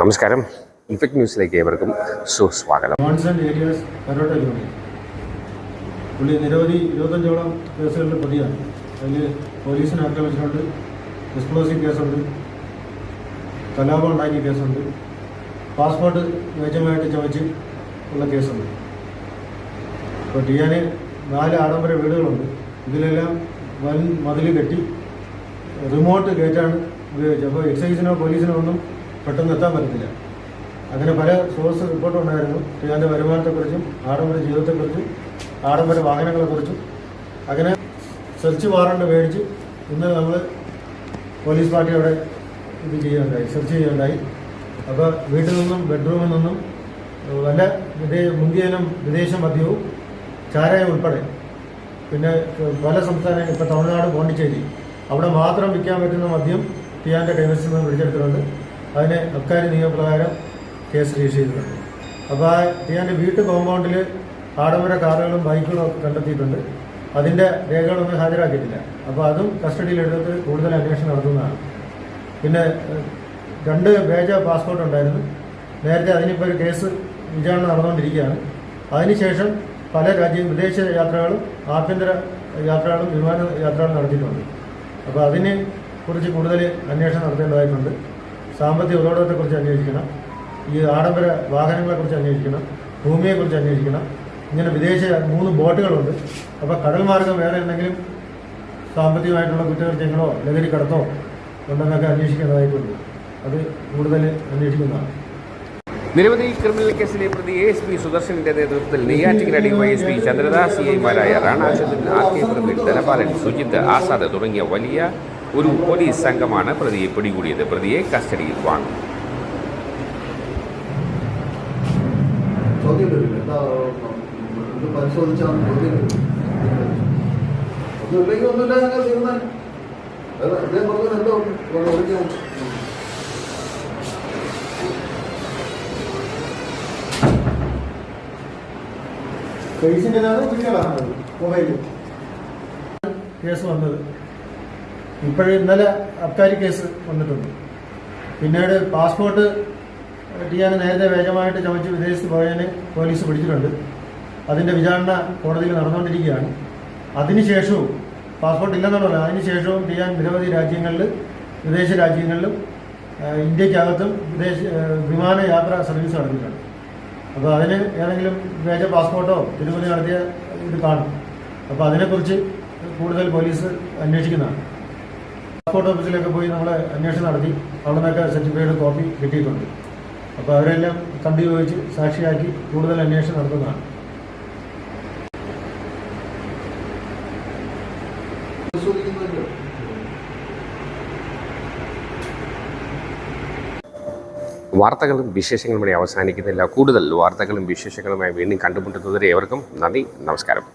നമസ്കാരം. ഇൻഫെക്ട് ന്യൂസിലേക്ക് ഏവർക്കും സുസ്വാഗതം. പുള്ളി നിരവധി ഇരുപത്തഞ്ചോളം കേസുകളുടെ പ്രതിയാണ്. അതിൽ പോലീസിനെ ആക്രമിച്ചിട്ടുണ്ട് എക്സ്പ്ലോസീവ് കേസുണ്ട് കലാപം ഉണ്ടാക്കിയ കേസുണ്ട് പാസ്പോർട്ട് വ്യാജമായിട്ട് ചമച്ച് ഉള്ള കേസുണ്ട്. ഇപ്പോൾ ടിയാന് നാല് ആഡംബര വീടുകളുണ്ട്. ഇതിലെല്ലാം വൻ മതിൽ കെട്ടി റിമോട്ട് ഗേറ്റാണ് ഉപയോഗിച്ചത്. അപ്പോൾ എക്സൈസിനോ പോലീസിനോ ഒന്നും പെട്ടെന്ന് എത്താൻ പറ്റത്തില്ല. അങ്ങനെ പല സോഴ്സ് റിപ്പോർട്ട് ഉണ്ടായിരുന്നു. ശ്രീകാന്റെ വരുമാനത്തെക്കുറിച്ചും ആഡംബര ജീവിതത്തെക്കുറിച്ചും ആഡംബര വാഹനങ്ങളെക്കുറിച്ചും. അങ്ങനെ സെർച്ച് വാറണ്ട് മേടിച്ച് ഇന്ന് നമ്മൾ പോലീസ് പാർട്ടി ഇത് ചെയ്യുകയുണ്ടായി സെർച്ച് ചെയ്യുകയുണ്ടായി. അപ്പോൾ വീട്ടിൽ നിന്നും ബെഡ്റൂമിൽ നിന്നും വല്ല വിദേ മുന്തിയനും വിദേശ മദ്യവും ചാരായം ഉൾപ്പെടെ. പിന്നെ പല സംസ്ഥാനങ്ങൾ ഇപ്പോൾ തമിഴ്നാട് പോണ്ടിച്ചേരി. അവിടെ മാത്രം വിൽക്കാൻ പറ്റുന്ന മദ്യം ടിയാന്റെ കൈവശം പിടിച്ചെടുത്തിട്ടുണ്ട് അതിന് അബ്കാരി നിയമപ്രകാരം കേസ് രജിസ്റ്റർ ചെയ്തിട്ടുണ്ട് അപ്പോൾ ആ ടിയാന്റെ വീട്ടു കോമ്പൗണ്ടിൽ ആഡംബര കാറുകളും ബൈക്കുകളും ഒക്കെ കണ്ടെത്തിയിട്ടുണ്ട്. അതിന്റെ രേഖകളൊന്നും ഹാജരാക്കിയിട്ടില്ല. അപ്പോൾ അതും കസ്റ്റഡിയിലെടുത്ത് കൂടുതൽ അന്വേഷണം നടത്തുന്നതാണ്. പിന്നെ രണ്ട് വേജ പാസ്പോർട്ട് ഉണ്ടായിരുന്നു. നേരത്തെ അതിനിപ്പോൾ ഒരു കേസ് വിചാരണ നടന്നുകൊണ്ടിരിക്കുകയാണ് അതിനുശേഷം പല രാജ്യ വിദേശ യാത്രകളും ആഭ്യന്തര യാത്രകളും വിമാന യാത്രകളും നടത്തിയിട്ടുണ്ട്. അപ്പോൾ അതിനെ കുറിച്ച് കൂടുതൽ അന്വേഷണം നടത്തേണ്ടതായിട്ടുണ്ട്. സാമ്പത്തിക ഉറവിടത്തെക്കുറിച്ച് അന്വേഷിക്കണം. ഈ ആഡംബര വാഹനങ്ങളെക്കുറിച്ച് അന്വേഷിക്കണം. ഭൂമിയെക്കുറിച്ച് അന്വേഷിക്കണം. ഇങ്ങനെ വിദേശ മൂന്ന് ബോട്ടുകളുണ്ട്. അപ്പോൾ കടൽ മാർഗം വേറെ എന്തെങ്കിലും സാമ്പത്തികമായിട്ടുള്ള കുറ്റകൃത്യങ്ങളോ ലഹരി കടത്തോ ഉണ്ടെന്നൊക്കെ അന്വേഷിക്കേണ്ടതായിട്ടുണ്ട്. അത് കൂടുതൽ അന്വേഷിക്കുന്നതാണ്. നിരവധി ക്രിമിനൽ കേസിലെ പ്രതി എസ് പി സുദർശന്റെ നേതൃത്വത്തിൽ നെയ്യാറ്റിങ്കര ഡിവൈഎസ്പി ചന്ദ്രദാസ് സി ഐമാരായ റാണാചന്ദ്രൻ ആർ കെ പ്രവീൺ ധനപാലൻ സുജിത്ത് ആസാദ് തുടങ്ങിയ വലിയ ഒരു പോലീസ് സംഘമാണ് പ്രതിയെ പിടികൂടിയത്. പ്രതിയെ കസ്റ്റഡിയിൽ വാങ്ങി. മൊബൈലിൽ കേസ് വന്നത്. ഇപ്പോഴും ഇന്നലെ അബ്കാരി കേസ് വന്നിട്ടുണ്ട്. പിന്നീട് പാസ്പോർട്ട് ടിയാൻ നേരത്തെ വേഗമായിട്ട് ചമച്ച് വിദേശത്ത് പോയതിന് പോലീസ് പിടിച്ചിട്ടുണ്ട്. അതിന്റെ വിചാരണ കോടതിയിൽ നടന്നുകൊണ്ടിരിക്കുകയാണ്. അതിനുശേഷവും പാസ്പോർട്ട് ഇല്ലെന്നുള്ളതല്ല അതിനുശേഷവും ടിയാൻ നിരവധി രാജ്യങ്ങളിൽ വിദേശ രാജ്യങ്ങളിലും ഇന്ത്യക്കകത്തും വിദേശ വിമാനയാത്രാ സർവീസ് നടത്തിയിട്ടുണ്ട്. അപ്പോൾ അതിന് ഏതെങ്കിലും വ്യാജ പാസ്പോർട്ടോ തിരുമതി നടത്തിയ ഇത് കാണും. അപ്പോൾ അതിനെക്കുറിച്ച് കൂടുതൽ പോലീസ് അന്വേഷിക്കുന്നതാണ്. പാസ്പോർട്ട് ഓഫീസിലൊക്കെ പോയി നമ്മൾ അന്വേഷണം നടത്തി. അവിടെ നിന്നൊക്കെ സർട്ടിഫിക്കറ്റ് കോപ്പി കിട്ടിയിട്ടുണ്ട്. അപ്പോൾ അവരെല്ലാം കണ്ടു ചോദിച്ച് സാക്ഷിയാക്കി കൂടുതൽ അന്വേഷണം നടത്തുന്നതാണ്. വാർത്തകളും വിശേഷങ്ങളും അവസാനിക്കുന്നില്ല. കൂടുതൽ വാർത്തകളും വിശേഷങ്ങളുമായി വീണ്ടും കണ്ടുമുട്ടുന്നതുവരെ ഏവർക്കും നന്ദി. നമസ്കാരം.